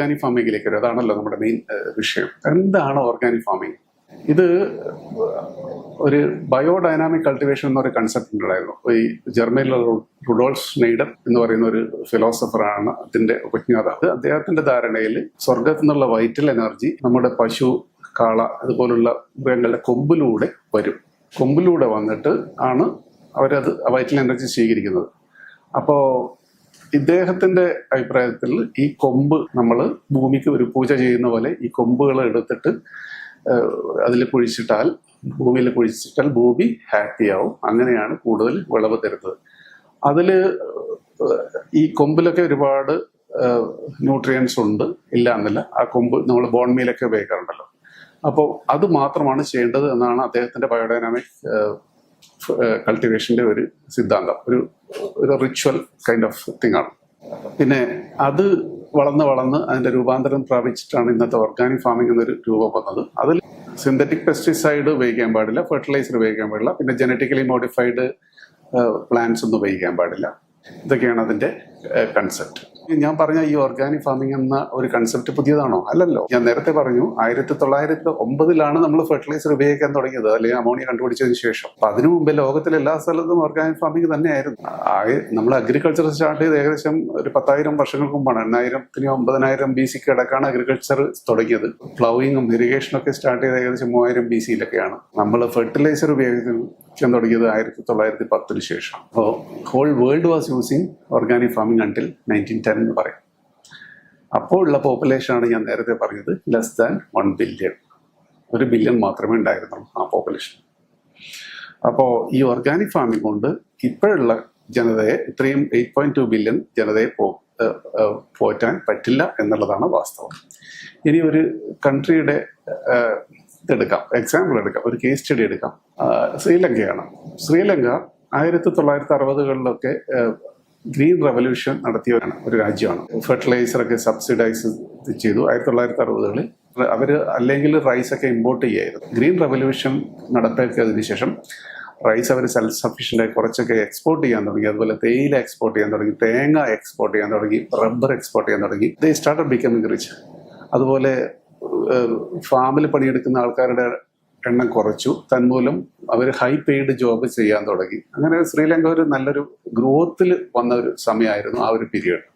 Organic ഫാമിങ്ങിലേക്ക് വരും. അതാണല്ലോ നമ്മുടെ മെയിൻ വിഷയം. എന്താണ് ഓർഗാനിക് ഫാമിംഗ് ഇത് ഒരു ബയോഡൈനാമിക് കൾട്ടിവേഷൻ എന്നൊരു കൺസെപ്റ്റ് ഉണ്ടായിരുന്നു. ഈ ജർമ്മനിയിലുള്ള റുഡോൾഫ് സ്നൈഡർ എന്ന് പറയുന്ന ഒരു ഫിലോസഫറാണ് അതിന്റെ ഉപജ്ഞാതാവ്. അദ്ദേഹത്തിന്റെ ധാരണയിൽ സ്വർഗത്തിൽ നിന്നുള്ള വൈറ്റൽ എനർജി നമ്മുടെ പശു കാള അതുപോലുള്ള മൃഗങ്ങളുടെ കൊമ്പിലൂടെ വരും. കൊമ്പിലൂടെ വന്നിട്ട് ആണ് അവരത് വൈറ്റൽ എനർജി സ്വീകരിക്കുന്നത്. അപ്പോൾ ഇദ്ദേഹത്തിന്റെ അഭിപ്രായത്തിൽ ഈ കൊമ്പ് നമ്മൾ ഭൂമിക്ക് ഒരു പൂജ ചെയ്യുന്ന പോലെ ഈ കൊമ്പുകൾ എടുത്തിട്ട് അതിൽ കുഴിച്ചിട്ടാൽ ഭൂമിയിൽ കുഴിച്ചിട്ടാൽ ഭൂമി ഹാപ്പി ആവും. അങ്ങനെയാണ് കൂടുതൽ വിളവ് തരുന്നത്. അതിൽ ഈ കൊമ്പിലൊക്കെ ഒരുപാട് ന്യൂട്രിയൻസ് ഉണ്ട്. ഇല്ല എന്നല്ല. ആ കൊമ്പ് നമ്മൾ ബോൺമീലൊക്കെ ഉപയോഗിക്കാറുണ്ടല്ലോ. അപ്പോൾ അത് മാത്രമാണ് ചെയ്യേണ്ടത് എന്നാണ് അദ്ദേഹത്തിന്റെ ബയോഡൈനാമിക് കൾട്ടിവേഷന്റെ ഒരു സിദ്ധാന്തം. ഒരു ഒരു റിച്വൽ കൈൻഡ് ഓഫ് തിങ് ആണ്. പിന്നെ അത് വളർന്ന് വളർന്ന് അതിന്റെ രൂപാന്തരം പ്രാപിച്ചിട്ടാണ് ഇന്നത്തെ ഓർഗാനിക് ഫാമിംഗ് എന്നൊരു രൂപം വന്നത്. അതിൽ സിന്തറ്റിക് പെസ്റ്റിസൈഡ് ഉപയോഗിക്കാൻ പാടില്ല ഫെർട്ടിലൈസർ ഉപയോഗിക്കാൻ പാടില്ല പിന്നെ ജനറ്റിക്കലി മോഡിഫൈഡ് പ്ലാന്റ്സ് ഒന്നും ഉപയോഗിക്കാൻ പാടില്ല. ഇതൊക്കെയാണ് അതിന്റെ കൺസെപ്റ്റ് ഞാൻ പറഞ്ഞ ഈ ഓർഗാനിക് ഫാമിംഗ് എന്ന ഒരു കൺസെപ്റ്റ് പുതിയതാണോ? അല്ലല്ലോ. ഞാൻ നേരത്തെ പറഞ്ഞു ആയിരത്തി തൊള്ളായിരത്തി ഒമ്പതിലാണ് നമ്മൾ ഫെർട്ടിലൈസർ ഉപയോഗിക്കാൻ തുടങ്ങിയത് അല്ലെങ്കിൽ അമോണിയ കണ്ടുപിടിച്ചതിന് ശേഷം. അപ്പൊ അതിനു മുമ്പ് ലോകത്തിലെ എല്ലാ സ്ഥലത്തും ഓർഗാനിക് ഫാമിംഗ് തന്നെയായിരുന്നു. നമ്മൾ അഗ്രികൾച്ചർ സ്റ്റാർട്ട് ചെയ്ത് ഏകദേശം ഒരു പത്തായിരം വർഷങ്ങൾക്ക് മുമ്പാണ് എണ്ണായിരത്തിന് ഒമ്പതിനായിരം ബി സിക്ക് അടക്കാണ് അഗ്രികൾച്ചർ തുടങ്ങിയത്. പ്ലവിങ്ങും ഇറിഗേഷനും ഒക്കെ സ്റ്റാർട്ട് ചെയ്ത് ഏകദേശം മൂവായിരം ബി സിയിലൊക്കെയാണ് നമ്മൾ ഫെർട്ടിലൈസർ ഉപയോഗിക്കാൻ തുടങ്ങിയത് ആയിരത്തി തൊള്ളായിരത്തി പത്തിന് ശേഷം. അപ്പോൾ whole world was using organic farming until nineteen ten എന്ന് പറയും. അപ്പോൾ ഉള്ള ആണ് ഞാൻ നേരത്തെ പറഞ്ഞത് ലെസ് ദാൻ വൺ ബില്യൺ ഒരു ബില്യൺ മാത്രമേ ഉണ്ടായിരുന്നുള്ളൂ ആ പോപ്പുലേഷൻ അപ്പോൾ ഈ ഓർഗാനിക് ഫാമിംഗ് കൊണ്ട് ഇപ്പോഴുള്ള ജനതയെ ഇത്രയും എയ്റ്റ് പോയിന്റ് ടു ബില്യൺ ജനതയെ പോറ്റാൻ പറ്റില്ല എന്നുള്ളതാണ് വാസ്തവം. ഇനി ഒരു കൺട്രിയുടെ ഇതെടുക്കാം എക്സാമ്പിൾ എടുക്കാം. ഒരു കേസ് സ്റ്റഡി എടുക്കാം. ശ്രീലങ്കയാണ്. ശ്രീലങ്ക ആയിരത്തി തൊള്ളായിരത്തി അറുപതുകളിലൊക്കെ ഗ്രീൻ റവല്യൂഷൻ നടത്തിയവരാണ് ഒരു രാജ്യമാണ്. ഫെർട്ടിലൈസർ ഒക്കെ സബ്സിഡൈസ് ചെയ്തു ആയിരത്തി തൊള്ളായിരത്തി അറുപതുകളിൽ അവർ അല്ലെങ്കിൽ റൈസ് ഒക്കെ ഇമ്പോർട്ട് ചെയ്യായിരുന്നു. ഗ്രീൻ റവല്യൂഷൻ നടപ്പാക്കിയതിന് ശേഷം റൈസ് അവർ സെൽഫ് സഫീഷ്യന്റായി കുറച്ചൊക്കെ എക്സ്പോർട്ട് ചെയ്യാൻ തുടങ്ങി. അതുപോലെ തേയില എക്സ്പോർട്ട് ചെയ്യാൻ തുടങ്ങി തേങ്ങ എക്സ്പോർട്ട് ചെയ്യാൻ തുടങ്ങി റബ്ബർ എക്സ്പോർട്ട് ചെയ്യാൻ തുടങ്ങി. ദേ സ്റ്റാർട്ട് ബിക്കമിങ് റിച്ച് അതുപോലെ ഫാമിൽ പണിയെടുക്കുന്ന ആൾക്കാരുടെ എണ്ണം കുറച്ചു. തന്മൂലം അവർ ഹൈ പെയ്ഡ് ജോബ് ചെയ്യാൻ തുടങ്ങി. അങ്ങനെ ശ്രീലങ്ക ഒരു നല്ലൊരു ഗ്രോത്തിൽ വന്ന ഒരു സമയമായിരുന്നു ആ ഒരു പീരീഡ്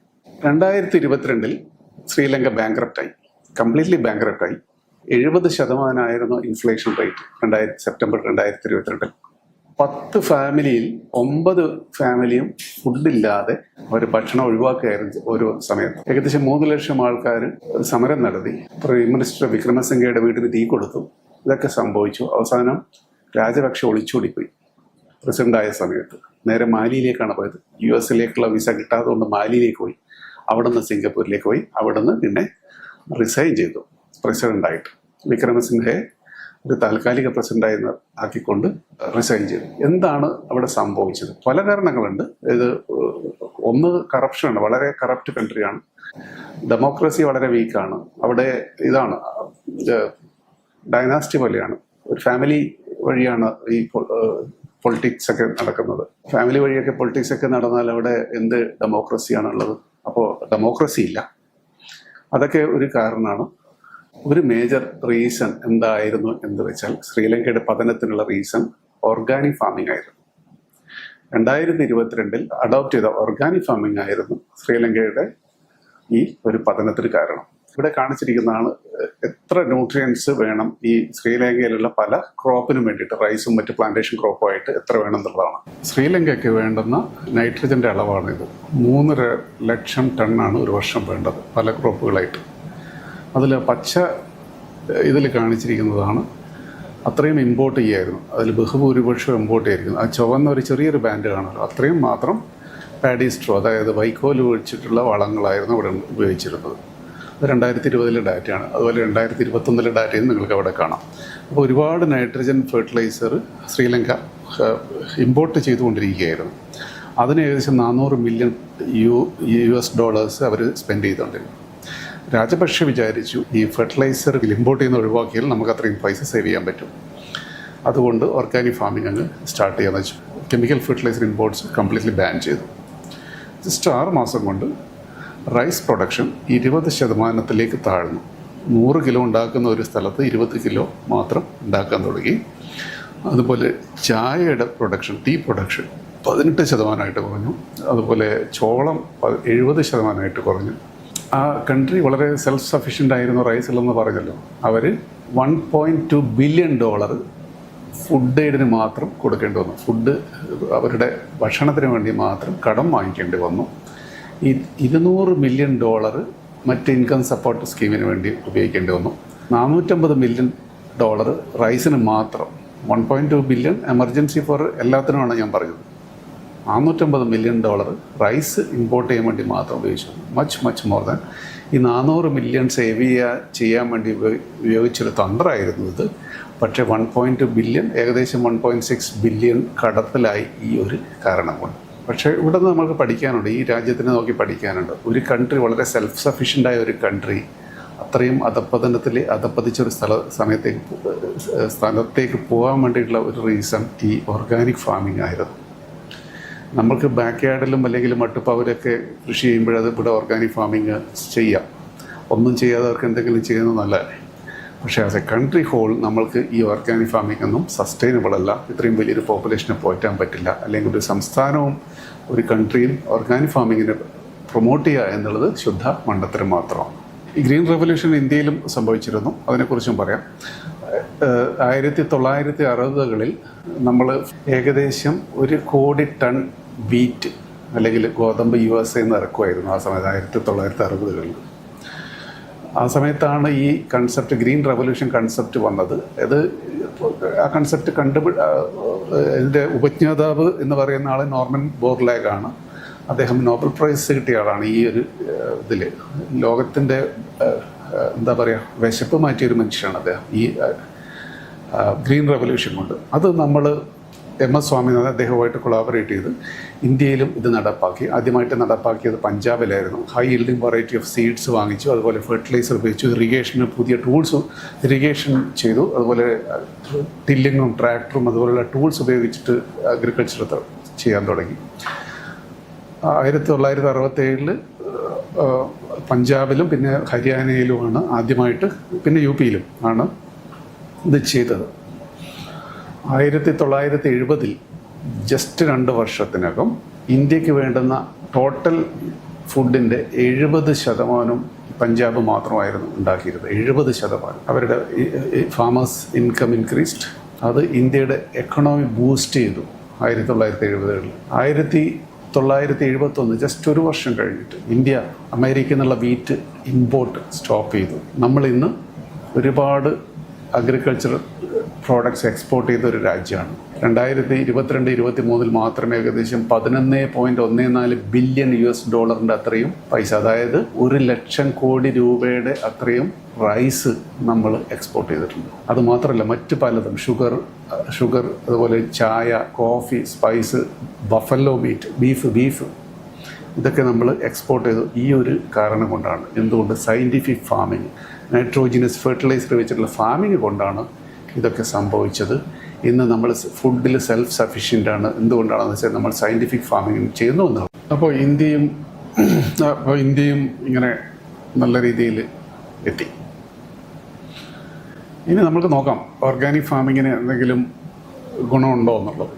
രണ്ടായിരത്തി ഇരുപത്തിരണ്ടിൽ ശ്രീലങ്ക ബാങ്ക്രപ്റ്റായി കംപ്ലീറ്റ്ലി ബാങ്ക്രപ്റ്റായി എഴുപത് ശതമാനമായിരുന്നു ഇൻഫ്ലേഷൻ റേറ്റ് രണ്ടായിരത്തി സെപ്റ്റംബർ രണ്ടായിരത്തി ഇരുപത്തിരണ്ടിൽ പത്ത് ഫാമിലിയിൽ ഒമ്പത് ഫാമിലിയും ഫുഡില്ലാതെ അവർ ഭക്ഷണം ഒഴിവാക്കുകയായിരുന്നു ഓരോ സമയത്ത്. ഏകദേശം മൂന്ന് ലക്ഷം ആൾക്കാർ സമരം നടത്തി. പ്രൈം മിനിസ്റ്റർ വിക്രമസിംഗയുടെ വീട്ടിന് തീ കൊടുത്തു. ഇതൊക്കെ സംഭവിച്ചു. അവസാനം രാജപക്ഷ ഒളിച്ചോടിപ്പോയി. പ്രസിഡന്റ് ആയ സമയത്ത്. നേരെ മാലിയിലേക്കാണ് പോയത്. യു എസിലേക്കുള്ള വിസ കിട്ടാതെ കൊണ്ട് മാലിയിലേക്ക് പോയി. അവിടെ നിന്ന് സിംഗപ്പൂരിലേക്ക് പോയി. അവിടെ നിന്ന് പിന്നെ റിസൈൻ ചെയ്തു. പ്രസിഡന്റ് ആയിട്ട്. വിക്രമസിംഹയെ ഒരു താൽക്കാലിക പ്രസിഡന്റായി ആക്കിക്കൊണ്ട് റിസൈൻ ചെയ്തു. എന്താണ് അവിടെ സംഭവിച്ചത്? പല കാരണങ്ങളുണ്ട്. ഇത് ഒന്ന് കറപ്ഷനാണ് വളരെ കറപ്റ്റ് കൺട്രിയാണ് ഡെമോക്രസി വളരെ വീക്കാണ് അവിടെ ഇതാണ് ഡൈനാസ്റ്റി പോലെയാണ്. ഒരു ഫാമിലി വഴിയാണ് ഈ പൊളിറ്റിക്സ് ഒക്കെ നടക്കുന്നത്. ഫാമിലി വഴിയൊക്കെ പൊളിറ്റിക്സ് ഒക്കെ നടന്നാൽ അവിടെ എന്ത് ഡെമോക്രസിയാണുള്ളത് അപ്പോൾ ഡെമോക്രസി ഇല്ല. അതൊക്കെ ഒരു കാരണമാണ്. ഒരു മേജർ റീസൺ എന്തായിരുന്നു എന്ന് വെച്ചാൽ ശ്രീലങ്കയുടെ പതനത്തിനുള്ള റീസൺ ഓർഗാനിക് ഫാമിംഗ് ആയിരുന്നു. രണ്ടായിരത്തി ഇരുപത്തിരണ്ടിൽ അഡോപ്റ്റ് ചെയ്ത ഓർഗാനിക് ഫാമിംഗ് ആയിരുന്നു ശ്രീലങ്കയുടെ ഈ ഒരു പതനത്തിന് കാരണം. ഇവിടെ കാണിച്ചിരിക്കുന്നതാണ് എത്ര ന്യൂട്രിയൻസ് വേണം ഈ ശ്രീലങ്കയിലുള്ള പല ക്രോപ്പിനും വേണ്ടിയിട്ട് റൈസും മറ്റ് പ്ലാന്റേഷൻ ക്രോപ്പുമായിട്ട് എത്ര വേണം എന്നുള്ളതാണ്. ശ്രീലങ്കയ്ക്ക് വേണ്ടുന്ന നൈട്രജന്റെ ഇത് മൂന്നര ലക്ഷം ടണ്ണാണ് ഒരു വർഷം വേണ്ടത് പല ക്രോപ്പുകളായിട്ട് അതിൽ പച്ച ഇതിൽ കാണിച്ചിരിക്കുന്നതാണ്. അത്രയും ഇമ്പോർട്ട് ചെയ്യായിരുന്നു. അതിൽ ബഹുഭൂരിപക്ഷം ഇമ്പോർട്ട് ചെയ്യുന്നു ആ ചുവന്ന ഒരു ചെറിയൊരു ബാൻഡ് കാണുമല്ലോ അത്രയും മാത്രം പാഡി സ്ട്രോ അതായത് വൈക്കോൽ ഒഴിച്ചിട്ടുള്ള വളങ്ങളായിരുന്നു അവിടെ ഉപയോഗിച്ചിരുന്നത്. അത് രണ്ടായിരത്തി ഇരുപതിലെ ഡാറ്റയാണ് അതുപോലെ രണ്ടായിരത്തി ഇരുപത്തൊന്നിലെ ഡാറ്റയും നിങ്ങൾക്ക് അവിടെ കാണാം. അപ്പോൾ ഒരുപാട് നൈട്രജൻ ഫെർട്ടിലൈസർ ശ്രീലങ്ക ഇമ്പോർട്ട് ചെയ്തുകൊണ്ടിരിക്കുകയായിരുന്നു. അതിന് ഏകദേശം നാനൂറ് million U U S dollars അവർ സ്പെൻഡ് ചെയ്തുകൊണ്ടിരുന്നു. രാജപക്ഷെ വിചാരിച്ചു ഈ ഫെർട്ടിലൈസർ ഇമ്പോർട്ട് ചെയ്യുന്ന ഒഴിവാക്കിയാൽ നമുക്ക് അത്രയും പൈസ സേവ് ചെയ്യാൻ പറ്റും. അതുകൊണ്ട് ഓർഗാനിക് ഫാമിംഗ് അങ്ങ് സ്റ്റാർട്ട് ചെയ്യാമെന്ന് വെച്ചു. Chemical fertiliser imports completely ban ചെയ്തു. ജസ്റ്റ് ആറ് മാസം കൊണ്ട് റൈസ് പ്രൊഡക്ഷൻ ഇരുപത് ശതമാനത്തിലേക്ക് താഴ്ന്നു. നൂറ് കിലോ ഉണ്ടാക്കുന്ന ഒരു സ്ഥലത്ത് ഇരുപത് കിലോ മാത്രം ഉണ്ടാക്കാൻ തുടങ്ങി. അതുപോലെ ചായയുടെ പ്രൊഡക്ഷൻ ടീ പ്രൊഡക്ഷൻ പതിനെട്ട് ശതമാനമായിട്ട് കുറഞ്ഞു. അതുപോലെ ചോളം എഴുപത് ശതമാനമായിട്ട് കുറഞ്ഞു. ആ കൺട്രി വളരെ സെൽഫ് സഫീഷ്യന്റ് ആയിരുന്നു റൈസിലെന്ന് പറഞ്ഞല്ലോ. അവർ one point two billion dollar food എയ്ഡിന് മാത്രം കൊടുക്കേണ്ടി വന്നു. ഫുഡ് അവരുടെ ഭക്ഷണത്തിന് വേണ്ടി മാത്രം കടം വാങ്ങിക്കേണ്ടി വന്നു. ഇരുന്നൂറ് മില്യൺ ഡോളർ മറ്റ് ഇൻകം സപ്പോർട്ട് സ്കീമിന് വേണ്ടി ഉപയോഗിക്കേണ്ടി വന്നു. നാനൂറ്റമ്പത് മില്യൺ ഡോളർ റൈസിന് മാത്രം one point two billion emergency for എല്ലാത്തിനുമാണ് ഞാൻ പറഞ്ഞത്. നാനൂറ്റമ്പത് മില്യൺ ഡോളർ റൈസ് ഇമ്പോർട്ട് ചെയ്യാൻ വേണ്ടി മാത്രം ഉപയോഗിച്ചു. മച്ച് മച്ച് മോർ ദാൻ ഈ നാനൂറ് മില്യൺ സേവ് ചെയ്യാ ചെയ്യാൻ വേണ്ടി ഉപയോ- ഉപയോഗിച്ചൊരു തന്ത്രമായിരുന്നു ഇത്. പക്ഷേ വൺ പോയിന്റ് ബില്യൺ ഏകദേശം വൺ പോയിന്റ് സിക്സ് ബില്യൺ കടത്തിലായി ഈ ഒരു കാരണം കൊണ്ട്. പക്ഷേ ഇവിടെ നിന്ന് നമുക്ക് പഠിക്കാനുണ്ട്. ഈ രാജ്യത്തിനെ നോക്കി പഠിക്കാനുണ്ട്. ഒരു കൺട്രി വളരെ സെൽഫ് സഫീഷ്യന്റ് ആയ ഒരു കൺട്രി അത്രയും അധപ്പതനത്തിൽ അധപ്പതിച്ച ഒരു സ്ഥല സമയത്തേക്ക് സ്ഥലത്തേക്ക് പോകാൻ വേണ്ടിയിട്ടുള്ള ഒരു റീസൺ ഈ ഓർഗാനിക് ഫാമിംഗ് ആയിരുന്നു. നമ്മൾക്ക് ബാക്ക് യാർഡിലും അല്ലെങ്കിൽ മട്ടുപ്പാവിലൊക്കെ കൃഷി ചെയ്യുമ്പോഴത് ഇവിടെ ഓർഗാനിക് ഫാമിങ് ചെയ്യാം. ഒന്നും ചെയ്യാതെ അവർക്ക് എന്തെങ്കിലും ചെയ്യുന്നത് നല്ലതല്ലേ? പക്ഷേ ആസ് എ കൺട്രി ഹോൾ നമ്മൾക്ക് ഈ ഓർഗാനിക് ഫാമിംഗ് ഒന്നും സസ്റ്റൈനബിൾ അല്ല. ഇത്രയും വലിയൊരു പോപ്പുലേഷനെ പോറ്റാൻ പറ്റില്ല. അല്ലെങ്കിൽ ഒരു സംസ്ഥാനവും ഒരു കൺട്രിയും ഓർഗാനിക് ഫാമിങ്ങിനെ പ്രൊമോട്ട് ചെയ്യുക എന്നുള്ളത് ശുദ്ധ മണ്ടത്തരം മാത്രമാണ്. ഈ ഗ്രീൻ റെവല്യൂഷൻ ഇന്ത്യയിലും സംഭവിച്ചിരുന്നു. അതിനെക്കുറിച്ചും പറയാം. ആയിരത്തി തൊള്ളായിരത്തി അറുപതുകളിൽ നമ്മൾ ഏകദേശം ഒരു കോടി ടൺ വീറ്റ് അല്ലെങ്കിൽ ഗോതമ്പ് യു എസ് എന്ന് ഇറക്കുമായിരുന്നു ആ സമയത്ത് ആയിരത്തി തൊള്ളായിരത്തി അറുപതുകളിൽ ആ സമയത്താണ് ഈ കൺസെപ്റ്റ് ഗ്രീൻ റെവല്യൂഷൻ കൺസെപ്റ്റ് വന്നത്. അത് ആ കൺസെപ്റ്റ് കണ്ടുപി ഇതിന്റെ ഉപജ്ഞാതാവ് എന്ന് പറയുന്ന ആൾ നോർമൻ ബോർലാഗാണ്. അദ്ദേഹം നോബൽ പ്രൈസ് കിട്ടിയ ആളാണ് ഈ ഒരു ഇതിൽ ലോകത്തിന്റെ എന്താ പറയുക വിശപ്പ് മാറ്റിയൊരു മനുഷ്യനാണ് അദ്ദേഹം. ഈ ഗ്രീൻ റെവല്യൂഷൻ കൊണ്ട്. അത് നമ്മൾ എം എസ് സ്വാമിനാഥൻ അദ്ദേഹവുമായിട്ട് കൊളാബറേറ്റ് ചെയ്ത് ഇന്ത്യയിലും ഇത് നടപ്പാക്കി. ആദ്യമായിട്ട് നടപ്പാക്കിയത് പഞ്ചാബിലായിരുന്നു. High yielding variety of seeds വാങ്ങിച്ചു അതുപോലെ ഫെർട്ടിലൈസർ ഉപയോഗിച്ചു ഇറിഗേഷന് പുതിയ ടൂൾസ് ഇറിഗേഷൻ ചെയ്തു അതുപോലെ ടില്ലിങ്ങും ട്രാക്ടറും അതുപോലെയുള്ള ടൂൾസ് ഉപയോഗിച്ചിട്ട് അഗ്രികൾച്ചർ ചെയ്യാൻ തുടങ്ങി. ആയിരത്തി തൊള്ളായിരത്തി അറുപത്തേഴിൽ പഞ്ചാബിലും പിന്നെ ഹരിയാനയിലുമാണ് ആദ്യമായിട്ട് പിന്നെ യു പിയിലും ആണ് ഇത് ചെയ്തത്. ആയിരത്തി തൊള്ളായിരത്തി എഴുപതിൽ ജസ്റ്റ് രണ്ട് വർഷത്തിനകം ഇന്ത്യയ്ക്ക് വേണ്ടുന്ന ടോട്ടൽ ഫുഡിന്റെ എഴുപത് ശതമാനം പഞ്ചാബ് മാത്രമായിരുന്നു ഉണ്ടാക്കിയിരുന്നത്. എഴുപത് ശതമാനം. അവരുടെ ഫാമേഴ്സ് ഇൻകം ഇൻക്രീസ്ഡ് അത് ഇന്ത്യയുടെ എക്കണോമി ബൂസ്റ്റ് ചെയ്തു ആയിരത്തി തൊള്ളായിരത്തി എഴുപതുകളിൽ ആയിരത്തി തൊള്ളായിരത്തി എഴുപത്തൊന്ന് ജസ്റ്റ് ഒരു വർഷം കഴിഞ്ഞിട്ട് ഇന്ത്യ അമേരിക്കയിൽ നിന്നുള്ള വീറ്റ് ഇമ്പോർട്ട് സ്റ്റോപ്പ് ചെയ്തു നമ്മളിന്ന് ഒരുപാട് അഗ്രികൾച്ചർ പ്രോഡക്ട്സ് എക്സ്പോർട്ട് ചെയ്ത ഒരു രാജ്യമാണ്. രണ്ടായിരത്തി ഇരുപത്തിരണ്ട് ഇരുപത്തി മൂന്നിൽ മാത്രമേ ഏകദേശം പതിനൊന്ന് പോയിന്റ് ഒന്ന് നാല് ബില്യൺ യു എസ് ഡോളറിന്റെ അത്രയും പൈസ. അതായത് ഒരു ലക്ഷം കോടി രൂപയുടെ അത്രയും റൈസ് നമ്മൾ എക്സ്പോർട്ട് ചെയ്തിട്ടുണ്ട്. അത് മാത്രമല്ല മറ്റ് പലതും. ഷുഗർ ഷുഗർ അതുപോലെ ചായ coffee spice buffalo meat beef beef ഇതൊക്കെ നമ്മൾ എക്സ്പോർട്ട് ചെയ്തു. ഈ ഒരു കാരണം കൊണ്ടാണ്. എന്തുകൊണ്ട്? സയന്റിഫിക് ഫാമിംഗ് നൈട്രോജിനസ് ഫെർട്ടിലൈസർ വെച്ചിട്ടുള്ള ഫാമിംഗ് കൊണ്ടാണ് ഇതൊക്കെ സംഭവിച്ചത്. ഇന്ന് നമ്മൾ ഫുഡിൽ സെൽഫ് സഫീഷ്യന്റ് ആണ്. എന്തുകൊണ്ടാണെന്ന് വെച്ചാൽ നമ്മൾ സയന്റിഫിക് ഫാമിംഗ് ചെയ്യുന്നു എന്നാണ്. അപ്പോൾ ഇന്ത്യയും അപ്പോൾ ഇന്ത്യയും ഇങ്ങനെ നല്ല രീതിയിൽ എത്തി. ഇനി നമുക്ക് നോക്കാം ഓർഗാനിക് ഫാമിങ്ങിന് എന്തെങ്കിലും ഗുണമുണ്ടോ എന്നുള്ളത്.